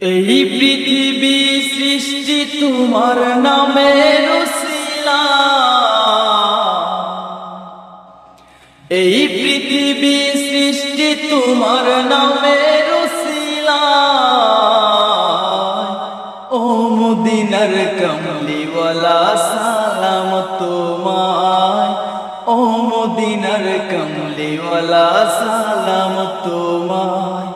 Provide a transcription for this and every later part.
এই পৃথিবী সৃষ্টি তোমার উসিলা এই পৃথিবী সৃষ্টি তোমার উসিলা ও মদিনার কমলিওয়ালা, সালাম তোমায়। ও মদিনার কমলিওয়ালা, সালাম তোমায়।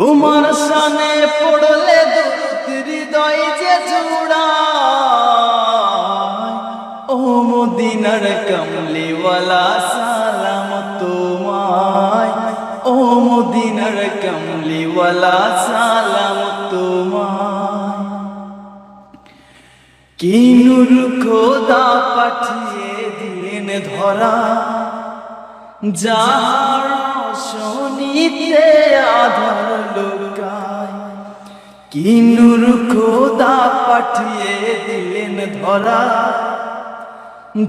তোমার সামনে পড়লে হৃদয় যে জোড়া ও মদিনার কমলিওয়ালা, সালাম তোমায়। ও মদিনার কমলিওয়ালা, সালাম তোমায়। কি নূর খোদা পাঠিয়ে দিলেন ধরা। যার শনিতে আধার লোকায়। কি নূর খোদা পাঠিয়ে দিলেন ধরা।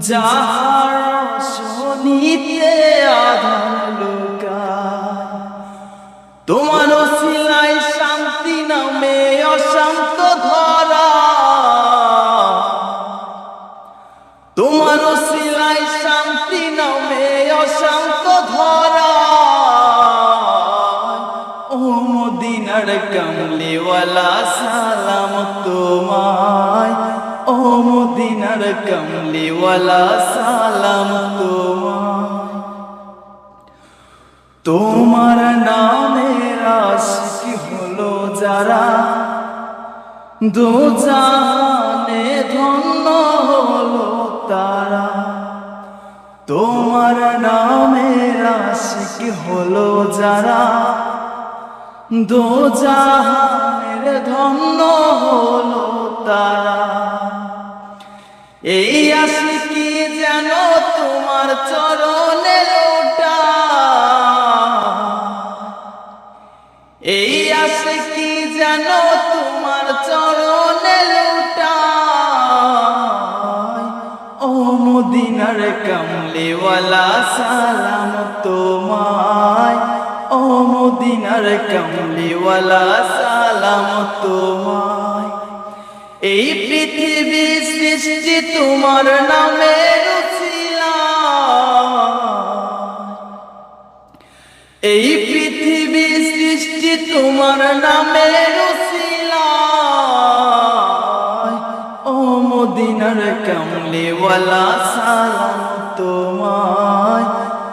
যাহার শনিতে আধার কমলিওয়ালা সালাম তোমায়। ও মদিনার কমলিওয়ালা, সালাম তোমায়। তোমার নামের আশিক হলো যারা দু জাহানে ধন্য হলো তারা। তোমার নামের আশিক হলো যারা দু জাহানের ধন্য হলো তারা। এই আশিকি যেন তোমার চরণে লোটা এই আশিকি যেন তোমার চরণে লোটা ও মদিনার কমলিওয়ালা, সালাম তোমায় ও মদিনার কমলিওয়ালা সালাম তোমায়। এই পৃথিবী সৃষ্টি তোমার নামে এই পৃথিবী সৃষ্টি তোমার নামে ও মদিনার কমলিওয়ালা সালাম তোমায়।